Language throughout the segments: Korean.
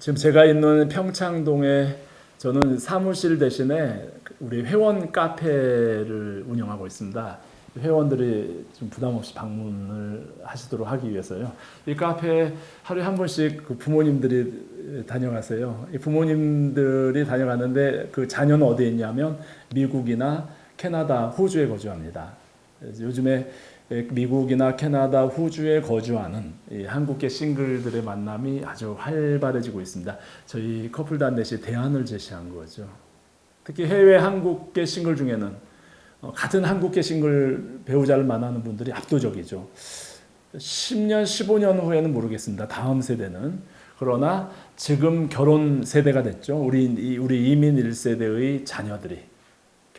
지금 제가 있는 평창동에 저는 사무실 대신에 우리 회원 카페를 운영하고 있습니다. 회원들이 좀 부담 없이 방문을 하시도록 하기 위해서요. 이 카페에 하루에 한 번씩 그 부모님들이 다녀가세요. 이 부모님들이 다녀가는데 그 자녀는 어디에 있냐면 미국이나 캐나다, 호주에 거주합니다. 요즘에 미국이나 캐나다, 호주에 거주하는 이 한국계 싱글들의 만남이 아주 활발해지고 있습니다. 저희 커플단넷이 대안을 제시한 거죠. 특히 해외 한국계 싱글 중에는 어, 같은 한국계 싱글 배우자를 만나는 분들이 압도적이죠. 10년, 15년 후에는 모르겠습니다. 다음 세대는. 그러나 지금 결혼 세대가 됐죠. 우리 이- 우리 이민 1세대의 자녀들이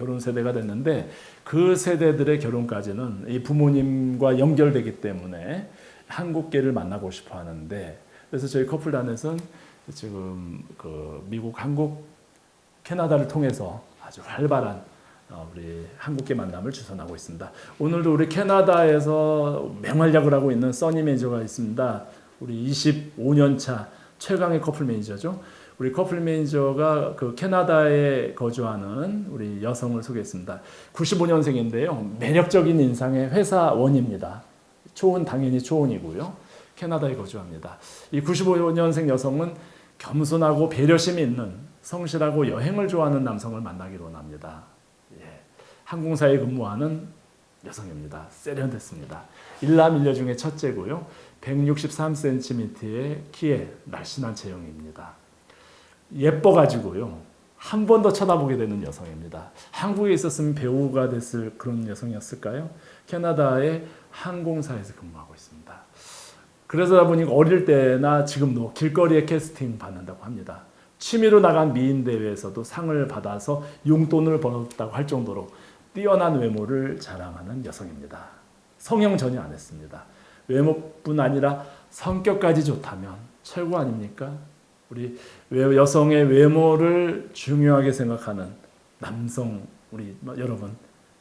결혼 세대가 됐는데 그 세대들의 결혼까지는 이 부모님과 연결되기 때문에 한국계를 만나고 싶어 하는데 그래서 저희 커플단에서는 지금 그 미국, 한국, 캐나다를 통해서 아주 활발한 어, 우리 한국계 만남을 주선하고 있습니다. 오늘도 우리 캐나다에서 맹활약을 하고 있는 써니 매니저가 있습니다. 우리 25년 차 최강의 커플 매니저죠. 우리 커플 매니저가 그 캐나다에 거주하는 우리 여성을 소개했습니다. 95년생인데요. 매력적인 인상의 회사원입니다. 초혼 당연히 초혼이고요. 캐나다에 거주합니다. 이 95년생 여성은 겸손하고 배려심이 있는 성실하고 여행을 좋아하는 남성을 만나기로 원합니다. 예. 항공사에 근무하는 여성입니다. 세련됐습니다. 일남일녀 중에 첫째고요. 163cm의 키에 날씬한 체형입니다. 예뻐가지고요. 한 번 더 쳐다보게 되는 여성입니다. 한국에 있었으면 배우가 됐을 그런 여성이었을까요? 캐나다의 항공사에서 근무하고 있습니다. 그러다 보니 어릴 때나 지금도 길거리에 캐스팅 받는다고 합니다. 취미로 나간 미인 대회에서도 상을 받아서 용돈을 벌었다고 할 정도로 뛰어난 외모를 자랑하는 여성입니다. 성형 전혀 안 했습니다. 외모뿐 아니라 성격까지 좋다면 최고 아닙니까? 우리 외- 여성의 외모를 중요하게 생각하는 남성 우리 여러분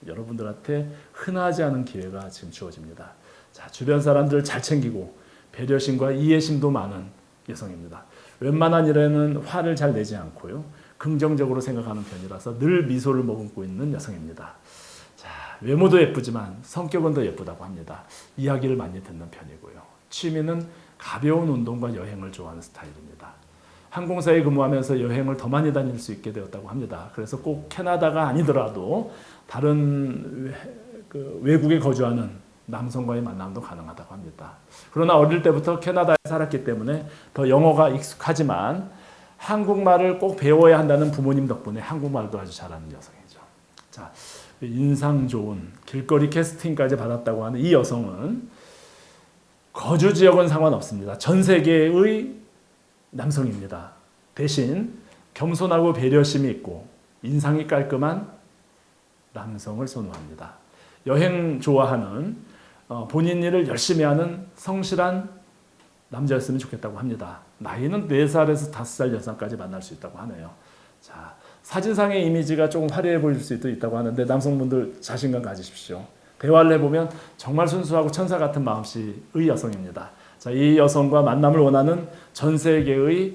여러분들한테 흔하지 않은 기회가 지금 주어집니다. 자 주변 사람들 잘 챙기고 배려심과 이해심도 많은 여성입니다. 웬만한 일에는 화를 잘 내지 않고요. 긍정적으로 생각하는 편이라서 늘 미소를 머금고 있는 여성입니다. 자, 외모도 예쁘지만 성격은 더 예쁘다고 합니다. 이야기를 많이 듣는 편이고요. 취미는 가벼운 운동과 여행을 좋아하는 스타일입니다. 항공사에 근무하면서 여행을 더 많이 다닐 수 있게 되었다고 합니다. 그래서 꼭 캐나다가 아니더라도 다른 외, 그 외국에 거주하는 남성과의 만남도 가능하다고 합니다. 그러나 어릴 때부터 캐나다에 살았기 때문에 더 영어가 익숙하지만 한국말을 꼭 배워야 한다는 부모님 덕분에 한국말도 아주 잘하는 여성이죠. 자, 인상 좋은 길거리 캐스팅까지 받았다고 하는 이 여성은 거주 지역은 상관없습니다. 전 세계의 남성입니다. 대신 겸손하고 배려심이 있고 인상이 깔끔한 남성을 선호합니다. 여행 좋아하는 어, 본인 일을 열심히 하는 성실한 남자였으면 좋겠다고 합니다. 나이는 4살에서 5살 여성까지 만날 수 있다고 하네요. 자, 사진상의 이미지가 조금 화려해 보일 수도 있다고 하는데 남성분들 자신감 가지십시오. 대화를 해보면 정말 순수하고 천사 같은 마음씨의 여성입니다. 자, 이 여성과 만남을 원하는 전 세계의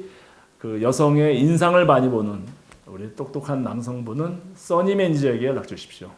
그 여성의 인상을 많이 보는 우리 똑똑한 남성분은 써니 매니저에게 연락 주십시오.